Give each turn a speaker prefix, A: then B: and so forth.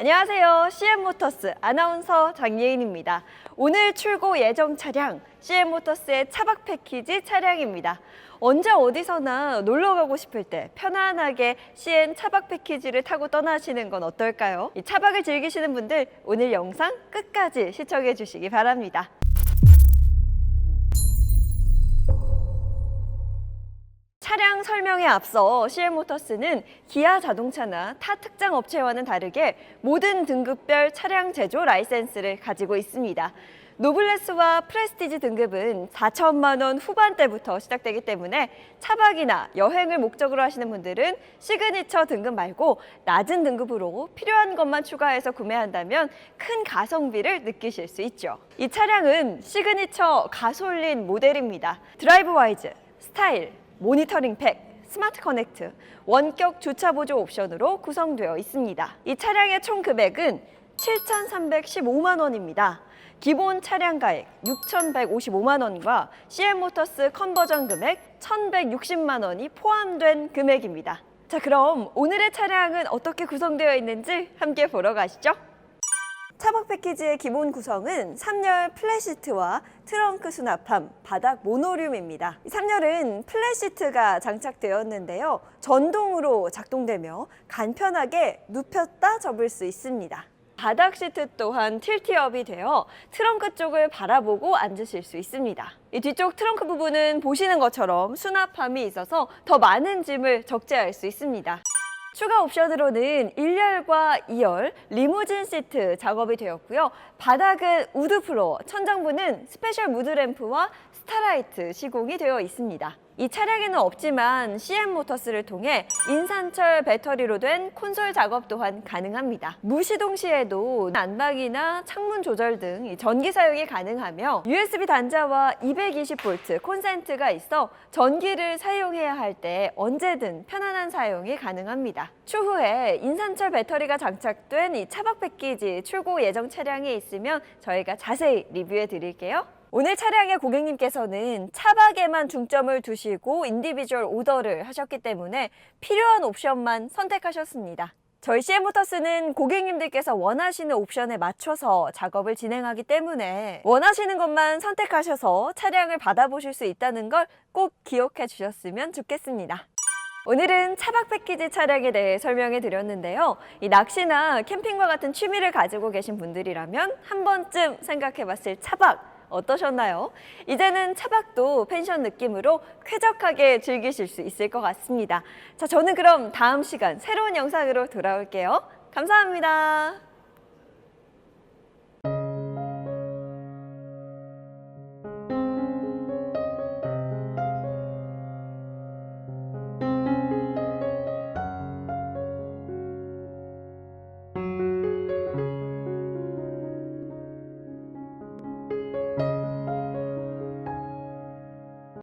A: 안녕하세요. CM모터스 아나운서 장예인입니다. 오늘 출고 예정 차량 CM모터스의 차박 패키지 차량입니다. 언제 어디서나 놀러 가고 싶을 때 편안하게 CN 차박 패키지를 타고 떠나시는 건 어떨까요? 이 차박을 즐기시는 분들 오늘 영상 끝까지 시청해 주시기 바랍니다. 설명에 앞서 CM모터스는 기아 자동차나 타 특장 업체와는 다르게 모든 등급별 차량 제조 라이센스를 가지고 있습니다. 노블레스와 프레스티지 등급은 4천만 원 후반대부터 시작되기 때문에 차박이나 여행을 목적으로 하시는 분들은 시그니처 등급 말고 낮은 등급으로 필요한 것만 추가해서 구매한다면 큰 가성비를 느끼실 수 있죠. 이 차량은 시그니처 가솔린 모델입니다. 드라이브 와이즈, 스타일, 모니터링 팩, 스마트 커넥트, 원격 주차 보조 옵션으로 구성되어 있습니다. 이 차량의 총 금액은 7,315만 원입니다. 기본 차량 가액 6,155만 원과 CM모터스 컨버전 금액 1,160만 원이 포함된 금액입니다. 자, 그럼 오늘의 차량은 어떻게 구성되어 있는지 함께 보러 가시죠. 차박 패키지의 기본 구성은 3열 플랫시트와 트렁크 수납함, 바닥 모노륨입니다. 3열은 플랫시트가 장착되었는데요. 전동으로 작동되며 간편하게 눕혔다 접을 수 있습니다. 바닥 시트 또한 틸티업이 되어 트렁크 쪽을 바라보고 앉으실 수 있습니다. 이 뒤쪽 트렁크 부분은 보시는 것처럼 수납함이 있어서 더 많은 짐을 적재할 수 있습니다. 추가 옵션으로는 1열과 2열 리무진 시트 작업이 되었고요. 바닥은 우드 플로어, 천장부는 스페셜 무드 램프와 스타라이트 시공이 되어 있습니다. 이 차량에는 없지만 CM 모터스를 통해 인산철 배터리로 된 콘솔 작업 또한 가능합니다. 무시동 시에도 난방이나 창문 조절 등이 전기 사용이 가능하며 USB 단자와 220V 콘센트가 있어 전기를 사용해야 할 때 언제든 편안한 사용이 가능합니다. 추후에 인산철 배터리가 장착된 이 차박 패키지 출고 예정 차량이 있으면 저희가 자세히 리뷰해 드릴게요. 오늘 차량의 고객님께서는 차박에만 중점을 두시고 인디비주얼 오더를 하셨기 때문에 필요한 옵션만 선택하셨습니다. 저희 CM모터스는 고객님들께서 원하시는 옵션에 맞춰서 작업을 진행하기 때문에 원하시는 것만 선택하셔서 차량을 받아보실 수 있다는 걸 꼭 기억해 주셨으면 좋겠습니다. 오늘은 차박 패키지 차량에 대해 설명해 드렸는데요. 이 낚시나 캠핑과 같은 취미를 가지고 계신 분들이라면 한 번쯤 생각해 봤을 차박 어떠셨나요? 이제는 차박도 펜션 느낌으로 쾌적하게 즐기실 수 있을 것 같습니다. 자, 저는 그럼 다음 시간 새로운 영상으로 돌아올게요. 감사합니다.